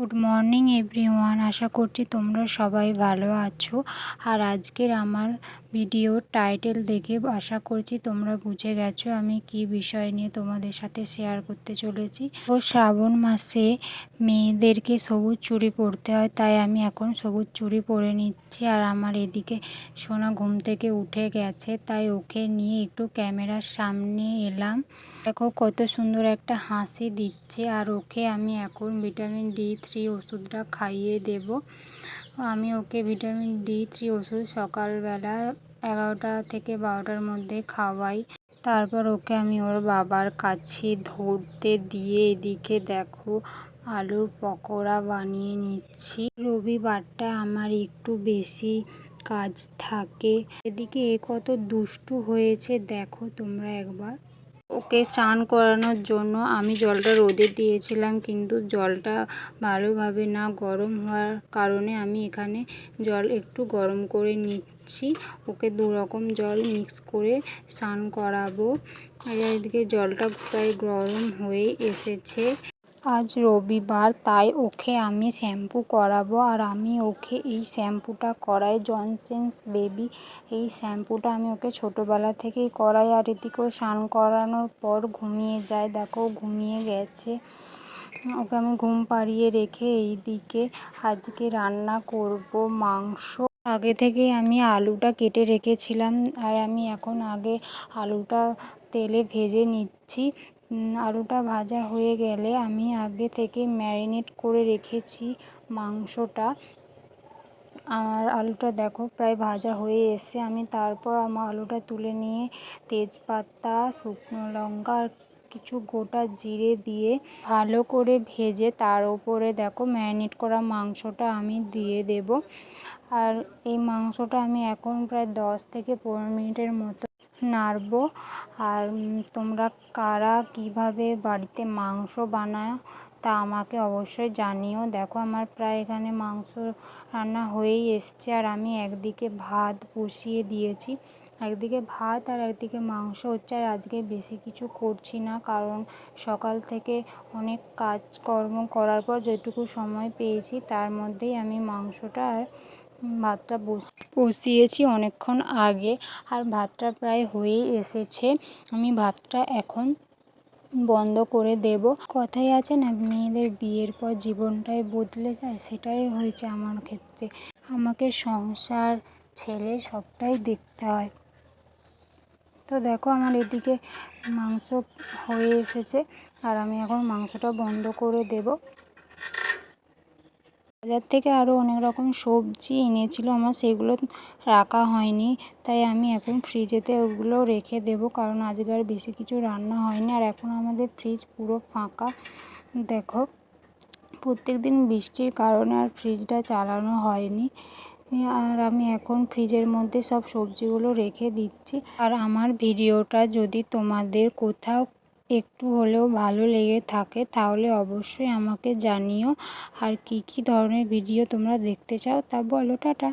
Good morning everyone আশা করছি তোমরা সবাই ভালো আছো। আর আজকের আমার ভিডিও টাইটেল দেখে আশা করছি তোমরা বুঝে গেছো আমি কি বিষয় নিয়ে তোমাদের সাথে শেয়ার করতে চলেছি। ও শ্রাবণ মাসে মেয়েদেরকে সবুজ চুড়ি পরতে হয়, তাই আমি এখন সবুজ চুড়ি পরে নিচ্ছি। আর আমার এদিকে সোনা ঘুম থেকে উঠে গেছে, তাই ওকে নিয়ে একটু ক্যামেরার সামনে এলাম। দেখো কত সুন্দর একটা হাসি দিচ্ছে, আর ওকে আমি এখন ভিটামিন ডি থ্রি ওষুধটা খাইয়ে দেব। আমি ওকে ভিটামিন ডি থ্রি ওষুধ সকালবেলা এগারোটা থেকে বারোটার মধ্যে খাওয়াই। তারপর ওকে আমি ওর বাবার কাছে ধরতে দিয়ে এদিকে দেখো, আলুর পকোড়া বানিয়ে নিচ্ছি। রবিবারটা আমার একটু বেশি কাজ থাকে। এদিকে এ কত দুষ্টু হয়েছে দেখো তোমরা একবার। ওকে স্নান করানোর জন্য আমি জলটা রোদে দিয়েছিলাম, কিন্তু জলটা ভালোভাবে না গরম হওয়ার কারণে আমি এখানে জল একটু গরম করে নিচ্ছি। ওকে দু রকম জল মিক্স করে স্নান করাবো। এদিকে জলটা প্রায় গরম হয়ে এসেছে। আজ রবিবার, তাই ওকে আমি শ্যাম্পু করাবো। আর আমি ওকে এই শ্যাম্পুটা করাই, জনসেন্স বেবি। এই শ্যাম্পুটা আমি ওকে ছোটোবেলা থেকেই করাই। আর এদিকেও স্নান করানোর পর ঘুমিয়ে যায়। দেখো, ঘুমিয়ে গেছে। ওকে আমি ঘুম পাড়িয়ে রেখে এই দিকে আজকে রান্না করব মাংস। আগে থেকে আমি আলুটা কেটে রেখেছিলাম। আর আমি এখন আগে আলুটা তেলে ভেজে নিচ্ছি। আলুটা ভাজা হয়ে গেলে আমি আগে থেকে ম্যারিনেট করে রেখেছি মাংসটা। আর আলুটা দেখো প্রায় ভাজা হয়ে এসে আমি তারপর আমার আলুটা তুলে নিয়ে তেজপাতা, শুকনো লঙ্কা আর কিছু গোটা জিরে দিয়ে ভালো করে ভেজে তার উপরে দেখো ম্যারিনেট করা মাংসটা আমি দিয়ে দেব। আর এই মাংসটা আমি এখন প্রায় দশ থেকে পনেরো মিনিটের মতো নাড়ব। আর তোমরা কারা কীভাবে বাড়িতে মাংস বানায় তা আমাকে অবশ্যই জানিও। দেখো, আমার প্রায় এখানে মাংস রান্না হয়েই এসছে। আর আমি একদিকে ভাত বসিয়ে দিয়েছি, একদিকে ভাত আর একদিকে মাংস হচ্ছে। আর আজকে বেশি কিছু করছি না, কারণ সকাল থেকে অনেক কাজকর্ম করার পর যেটুকু সময় পেয়েছি, তার মধ্যেই আমি মাংসটা আর ভাতটা বসিয়েছি অনেকক্ষণ আগে আর ভাতটা প্রায় হয়েই এসেছে। আমি ভাতটা এখন বন্ধ করে দেব। কথাই আছে না, মেয়েদের বিয়ের পর জীবনটাই বদলে যায়, সেটাই হয়েছে আমার ক্ষেত্রে। আমাকে সংসার, ছেলে সবটাই দেখতে হয়। তো দেখো আমার এদিকে মাংস হয়ে এসেছে আর আমি এখন মাংসটা বন্ধ করে দেব। বাজার থেকে আরও অনেক রকম সবজি এনেছিল, আমার সেগুলো রাখা হয়নি। তাই আমি এখন ফ্রিজেতে ওগুলো রেখে দেবো, কারণ আজকে আর বেশি কিছু রান্না হয়নি। আর এখন আমাদের ফ্রিজ পুরো ফাঁকা। দেখো প্রত্যেক দিন বৃষ্টির কারণে আর ফ্রিজটা চালানো হয়নি। আর আমি এখন ফ্রিজের মধ্যে সব সবজিগুলো রেখে দিচ্ছি। আর আমার ভিডিওটা যদি তোমাদের কোথাও একটু হলেও ভালো লেগে থাকে, তাহলে অবশ্যই আমাকে জানিও। আর কী কী ধরনের ভিডিও তোমরা দেখতে চাও তা বলো, টাটা।